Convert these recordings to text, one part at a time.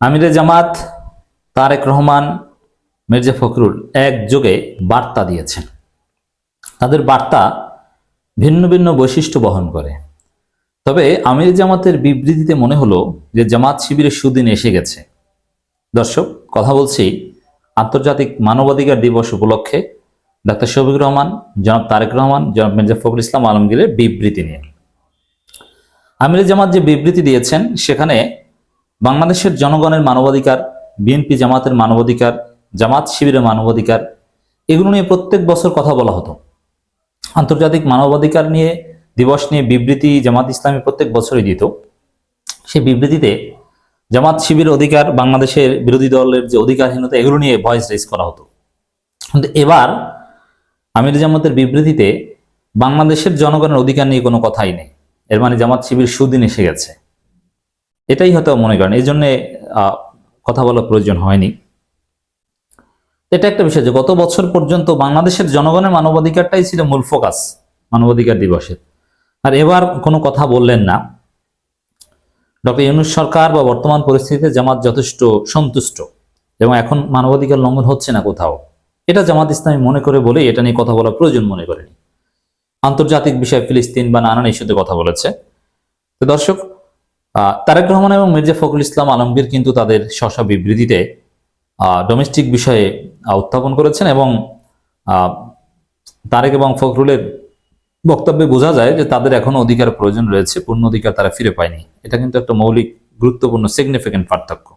আমিরে জামাত তারেক রহমান, মির্জা ফখরুল একযোগে বার্তা দিয়েছেন। তাদের বার্তা ভিন্ন ভিন্ন বৈশিষ্ট্য বহন করে। তবে আমির জামাতের বিবৃতিতে মনে হলো যে জামাত শিবিরের সুদিন এসে গেছে। দর্শক, কথা বলছি আন্তর্জাতিক মানবাধিকার দিবস উপলক্ষে ডাক্তার শফিক রহমান, জনাব তারেক রহমান, জনাব মির্জা ফখরুল ইসলাম আলমগীরের বিবৃতি নিয়ে। আমির জামাত যে বিবৃতি দিয়েছেন, সেখানে বাংলাদেশের জনগণের মানবাধিকার, বিএনপি জামাতের মানবাধিকার, জামাত শিবিরের মানবাধিকার, এগুলো নিয়ে প্রত্যেক বছর কথা বলা হতো। আন্তর্জাতিক মানবাধিকার নিয়ে, দিবস নিয়ে বিবৃতি জামাত ইসলামী প্রত্যেক বছরই দিত। সেই বিবৃতিতে জামাত শিবির অধিকার, বাংলাদেশের বিরোধী দলের যে অধিকারহীনতা, এগুলো নিয়ে ভয়েস রেজ করা হতো। কিন্তু এবার আমির জামাতের বিবৃতিতে বাংলাদেশের জনগণের অধিকার নিয়ে কোনো কথাই নেই। এর মানে জামাত শিবির সুদিন এসে গেছে। এটাই হয়তো মনে করেন। এই জন্যে কথা বলার প্রয়োজন হয়নি। এটা একটা বিষয় যে গত বছর পর্যন্ত বাংলাদেশের জনগণের মানবাধিকারটাই ছিল মূল ফোকাস, মানবাধিকার দিবসের। আর এবার কোনো কথা বললেন না। ডক্টর ইউনুস সরকার বা বর্তমান পরিস্থিতিতে জামাত যথেষ্ট সন্তুষ্ট এবং এখন মানবাধিকার লঙ্ঘন হচ্ছে না কোথাও। এটা জামাত ইসলামী মনে করে বলেই এটা নিয়ে কথা বলা প্রয়োজন মনে করেনি। আন্তর্জাতিক বিষয় ফিলিস্তিন বা নানান ইস্যুতে কথা বলেছে। তো দর্শক তারেক রহমান এবং মির্জা ফখরুল ইসলাম আলমগীর কিন্তু তাদের স্বশা বিবৃতিতে ডোমেস্টিক বিষয়ে উত্থাপন করেছেন এবং তারেক এবং ফখরুলের বক্তব্যে বোঝা যায় যে তাদের এখনও অধিকার প্রয়োজন রয়েছে, পূর্ণ অধিকার তারা ফিরে পায়নি। এটা কিন্তু একটা মৌলিক, গুরুত্বপূর্ণ সিগনিফিকেন্ট পার্থক্য।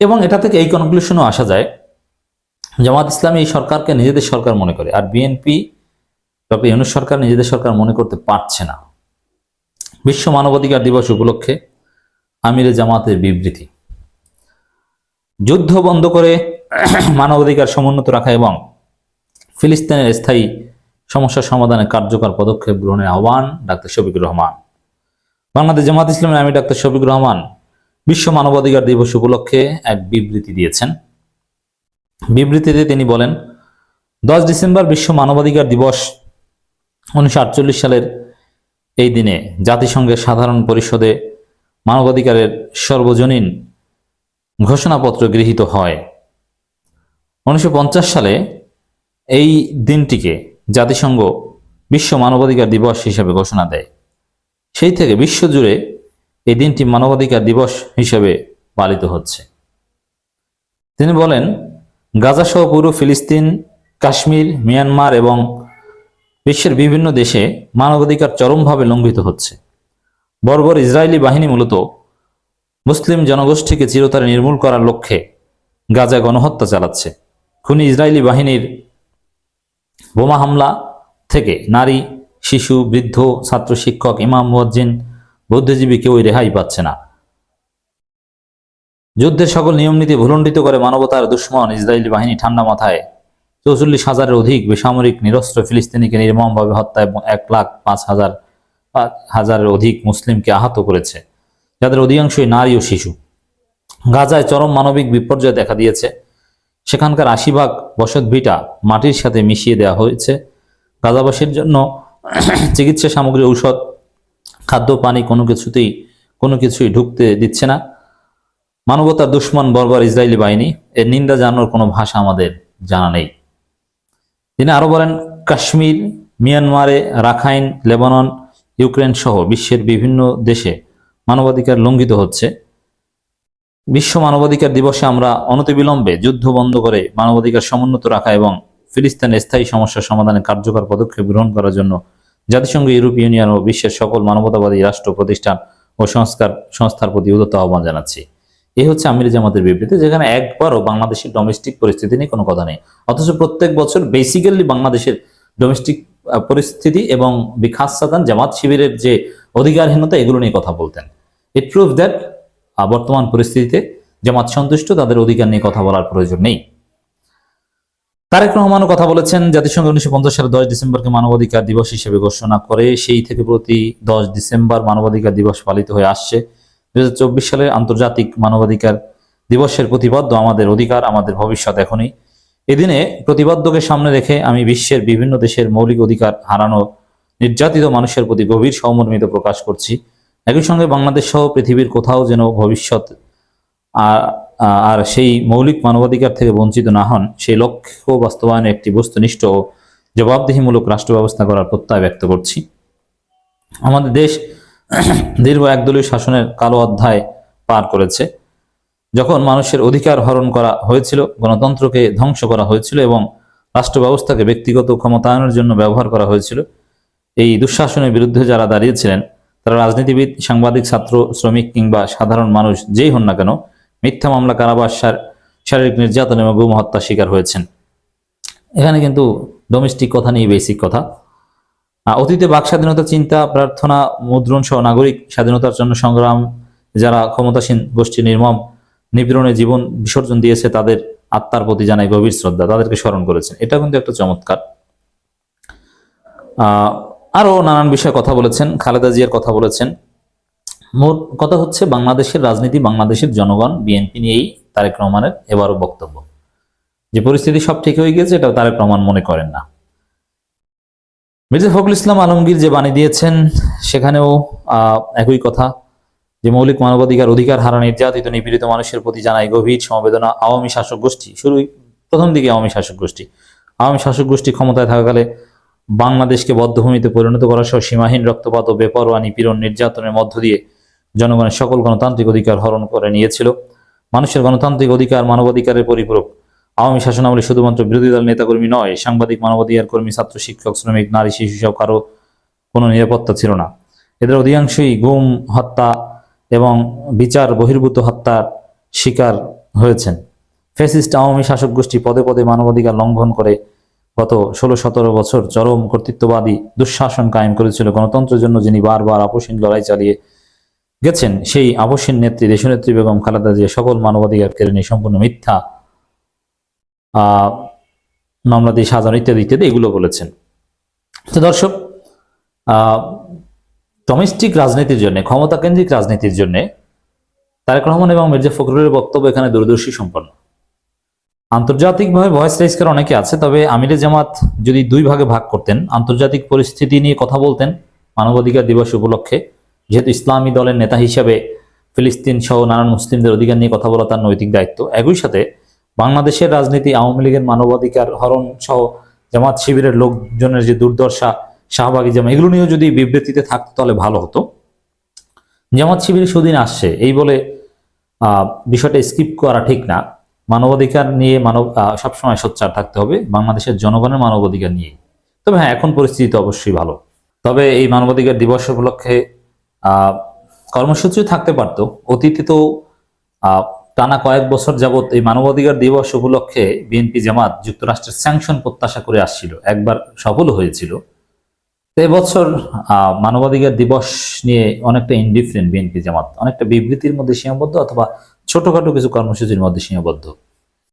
এবং এটা থেকে এই কনক্লুশনও আসা যায়, জামাত ইসলামী এই সরকারকে নিজেদের সরকার মনে করে, আর বিএনপি ডক্টর ইউনুস সরকার নিজেদের সরকার মনে করতে পারছে না। বিশ্ব মানবাধিকার দিবস উপলক্ষে আমিরে জামাতের বিবৃতি। যুদ্ধ বন্ধ করে মানবাধিকার সমুন্নত রাখা এবং ফিলিস্তিনের স্থায়ী সমস্যা সমাধানে কার্যকর পদক্ষেপ গ্রহণের আহ্বান ডাক্তার শফিকুর রহমান। বাংলাদেশ জামাত ইসলামের আমি ডাক্তার শফিকুর রহমান বিশ্ব মানবাধিকার দিবস উপলক্ষে এক বিবৃতি দিয়েছেন। বিবৃতিতে তিনি বলেন, দশ ডিসেম্বর বিশ্ব মানবাধিকার দিবস উনিশশো আটচল্লিশ সালের এই দিনে জাতিসংঘের সাধারণ পরিষদে মানবাধিকারের সর্বজনীন ঘোষণাপত্র গৃহীত হয়। উনিশশো পঞ্চাশ সালে এই দিনটিকে জাতিসংঘ বিশ্ব মানবাধিকার দিবস হিসেবে ঘোষণা দেয়। সেই থেকে বিশ্বজুড়ে এই দিনটি মানবাধিকার দিবস হিসেবে পালিত হচ্ছে। তিনি বলেন, গাজা সহ পুরো ফিলিস্তিন, কাশ্মীর, মিয়ানমার এবং বিশ্বের বিভিন্ন দেশে মানবাধিকার চরমভাবে লঙ্ঘিত হচ্ছে। বর্বর ইসরায়েলি বাহিনী মূলত মুসলিম জনগোষ্ঠীকে চিরতরে নির্মূল করার লক্ষ্যে গাজা গণহত্যা চালাচ্ছে। খুনি ইসরায়েলি বাহিনীর বোমা হামলা থেকে নারী, শিশু, বৃদ্ধ, ছাত্র, শিক্ষক, ইমাম, মুয়াজ্জিন, বুদ্ধিজীবী কেউই রেহাই পাচ্ছে না। যুদ্ধের সকল নিয়মনীতি ভুলণ্ডিত করে মানবতার দুশ্মন ইসরায়েলি বাহিনী ঠান্ডা মাথায় চৌচল্লিশ হাজারের অধিক বেসামরিক নিরস্ত্র ফিলিস্তিনিকে নির্মমভাবে হত্যা এবং এক লাখ পাঁচ হাজার হাজারের অধিক মুসলিমকে আহত করেছে, যাদের অধিকাংশই নারী ও শিশু। গাজায় চরম মানবিক বিপর্যয় দেখা দিয়েছে। সেখানকার আশি ভাগ বসত ভিটা মাটির সাথে মিশিয়ে দেওয়া হয়েছে। গাজাবাসীর জন্য চিকিৎসা সামগ্রী, ঔষধ, খাদ্য, পানি কোনো কিছুতেই, কোনো কিছুই ঢুকতে দিচ্ছে না। মানবতার দুশ্মন বর্বর ইসরায়েলি বাহিনী। এর নিন্দা জানানোর কোনো ভাষা আমাদের জানা নেই। তিনি আরও বলেন, কাশ্মীর, মিয়ানমারে, রাখাইন, লেবানন, ইউক্রেন সহ বিশ্বের বিভিন্ন দেশে মানবাধিকার লঙ্ঘিত হচ্ছে। বিশ্ব মানবাধিকার দিবসে আমরা অনতিবিলম্বে যুদ্ধ বন্ধ করে মানবাধিকার সমুন্নত রাখা এবং ফিলিস্তিনের স্থায়ী সমস্যা সমাধানে কার্যকর পদক্ষেপ গ্রহণ করার জন্য জাতিসংঘ ইউরোপ ইউনিয়ন ও বিশ্বের সকল মানবতাবাদী রাষ্ট্র, প্রতিষ্ঠান ও সংস্কার, সংস্থার প্রতি উদত্ত আহ্বান জানাচ্ছি। এই হচ্ছে আমির জামাতের বিবৃতি, যেখানে একবারও বাংলাদেশের ডোমেস্টিক পরিস্থিতি নিয়ে কোনো কথা নেই। অথচ প্রত্যেক বছর বেসিক্যালি বাংলাদেশের ডোমেস্টিক পরিস্থিতি এবং বিখাস সাদান জামাত শিবিরের যে অধিকারহীনতা, এগুলো নিয়ে কথা বলতেন। ইট প্রুভ দ্যাট বর্তমান পরিস্থিতিতে জামাত সন্তুষ্ট, তাদের অধিকার নিয়ে কথা বলার প্রয়োজন নেই। তারেক রহমানও কথা বলেছেন, জাতিসংঘ উনিশশো পঞ্চাশ সালে দশ ডিসেম্বরকে মানবাধিকার দিবস হিসেবে ঘোষণা করে, সেই থেকে প্রতি দশ ডিসেম্বর মানবাধিকার দিবস পালিত হয়ে আসছে। দু হাজার চব্বিশ সালের আন্তর্জাতিক মানবাধিকার দিবসের প্রতিবদ্ধ আমাদের অধিকার, আমাদের ভবিষ্যৎ এখনই। এদিনে প্রতিবদ্ধকে সামনে রেখে আমি বিশ্বের বিভিন্ন দেশের মৌলিক অধিকার হারানো নির্যাতিত মানুষের প্রতি গভীর সহমর্মিত প্রকাশ করছি। একই সঙ্গে বাংলাদেশ সহ পৃথিবীর কোথাও যেন ভবিষ্যৎ আর আর সেই মৌলিক মানবাধিকার থেকে বঞ্চিত না হন, সেই লক্ষ্য বাস্তবায়নে একটি বস্তুনিষ্ঠ ও জবাবদিহিমূলক রাষ্ট্র ব্যবস্থা করার প্রত্যয় ব্যক্ত করছি। আমাদের দেশ দীর্ঘ একদলীয় শাসনের কালো অধ্যায় পার করেছে। যখন মানুষের অধিকার হরণ করা হয়েছিল, গণতন্ত্রকে ধ্বংস করা হয়েছিল এবং রাষ্ট্র ব্যবস্থাকে ব্যক্তিগত ক্ষমতায়নের জন্য ব্যবহার করা হয়েছিল, এই দুঃশাসনের বিরুদ্ধে যারা দাঁড়িয়েছিলেন, তারা রাজনীতিবিদ, সাংবাদিক, ছাত্র, শ্রমিক কিংবা সাধারণ মানুষ যেই হন না কেন, মিথ্যা মামলা, কারাবাস শারীরিক নির্যাতন এবং গুম হত্যা শিকার হয়েছেন। এখানে কিন্তু ডোমেস্টিক কথা নিয়ে বেসিক কথা। অতীতে বাক স্বাধীনতা চিন্তা প্রার্থনা মুদ্রণ সহ নাগরিক স্বাধীনতার জন্য সংগ্রাম যারা ক্ষমতাসীন গোষ্ঠী নির্মম নিপীড়নে জীবন বিসর্জন দিয়েছে তাদের আত্মার প্রতি জানায় গভীর শ্রদ্ধা। তাদেরকে স্মরণ করেছেন। এটা কিন্তু একটা চমৎকার। আহ, আরও নানান বিষয়ে কথা বলেছেন। খালেদা জিয়ার কথা বলেছেন। মোট কথা হচ্ছে বাংলাদেশের রাজনীতি বাংলাদেশের জনগণ বিএনপি নিয়েই তারেক রহমানের এবারও বক্তব্য। যে পরিস্থিতি সব ঠিক হয়ে গেছে এটা তারেক রহমান মনে করেন না। মির্জা ফখরুল ইসলাম আলমগীর যে বাণী দিয়েছেন, সেখানেও একই কথা যে মৌলিক মানবাধিকার, অধিকার হারা নির্যাতিত, নিপীড়িত মানুষের প্রতি জানায় গভীর সমবেদনা আওয়ামী শাসক গোষ্ঠী। শুরু প্রথম দিকে আওয়ামী শাসক গোষ্ঠী। আওয়ামী শাসক গোষ্ঠী ক্ষমতায় থাকাকালে বাংলাদেশকে বদ্ধভূমিতে পরিণত করা সহ সীমাহীন রক্তপাত ও বেপরোয়া নিপীড়ন নির্যাতনের মধ্য দিয়ে জনগণের সকল গণতান্ত্রিক অধিকার হরণ করে নিয়েছিল। মানুষের গণতান্ত্রিক অধিকার মানবাধিকারের পরিপূরক। আওয়ামী শাসনাবলী শুধুমাত্র বিরোধী দল নেতাকর্মী নয়, সাংবাদিক, মানবাধিকার কর্মী, ছাত্র, শিক্ষক, শ্রমিক, নারী, শিশু, সব কারও কোনো নিরাপত্তা ছিল না। এদের অধিকাংশই গুম, হত্যা এবং বিচার বহির্ভূত হত্যার শিকার হয়েছেন। ফ্যাসিস্ট আওয়ামী শাসক গোষ্ঠী পদে পদে মানবাধিকার লঙ্ঘন করে গত ষোলো সতেরো বছর চরম কর্তৃত্ববাদী দুঃশাসন কায়েম করেছিল গণতন্ত্রের জন্য, যিনি বারবার আপসীন লড়াই চালিয়ে গেছেন, সেই আপসীন নেত্রী দেশনেত্রী বেগম খালেদা জিয়া সকল মানবাধিকার কেড়ে নিয়ে সম্পূর্ণ মিথ্যা মামলা দিয়ে সাজানো ইত্যাদি ইত্যাদি, এগুলো বলেছেন। তো দর্শক ডোমেস্টিক রাজনীতির জন্য ক্ষমতা কেন্দ্রিক রাজনীতির জন্য তারেক রহমান এবং মির্জা ফখরুলের বক্তব্য এখানে দূরদর্শী সম্পন্ন। আন্তর্জাতিকভাবে ভয়েস রাইজ করা অনেকে আছে, তবে আমিরে জামাত যদি দুই ভাগে ভাগ করতেন, আন্তর্জাতিক পরিস্থিতি নিয়ে কথা বলতেন মানবাধিকার দিবস উপলক্ষে, যেহেতু ইসলামী দলের নেতা হিসাবে ফিলিস্তিন সহ নানান মুসলিমদের অধিকার নিয়ে কথা বলা তার নৈতিক দায়িত্ব, একই সাথে বাংলাদেশের রাজনীতি আওয়ামী লীগের মানবাধিকার হরণ সহ জামাত শিবিরের লোকজনের যে দুর্দশা, শাহবাগী জামা এগুলো নিয়েও যদি বিবৃতিতে থাকতো তাহলে ভালো হতো। জামাত শিবির সুদিন আসছে। এই বলে বিষয়টা স্কিপ করা ঠিক না। মানবাধিকার নিয়ে মানব সবসময় সোচ্চার থাকতে হবে। বাংলাদেশের জনগণের মানবাধিকার নিয়ে তবে হ্যাঁ এখন পরিস্থিতি তো অবশ্যই ভালো। তবে এই মানবাধিকার দিবস উপলক্ষে কর্মসূচিও থাকতে পারতো। অতীতে তো টানা কয়েক বছর যাবৎ এই মানবাধিকার দিবস উপলক্ষে বিএনপি জামাত যুক্তরাষ্ট্রের স্যাংশন প্রত্যাশা করে আসছিল। একবার সফল হয়েছিল। তো এবছর মানবাধিকার দিবস নিয়ে অনেকটা ইনডিফারেন্ট বিএনপি জামাত। অনেকটা বিবৃতির মধ্যে সীমাবদ্ধ অথবা ছোটখাটো কিছু কর্মসূচির মধ্যে সীমাবদ্ধ।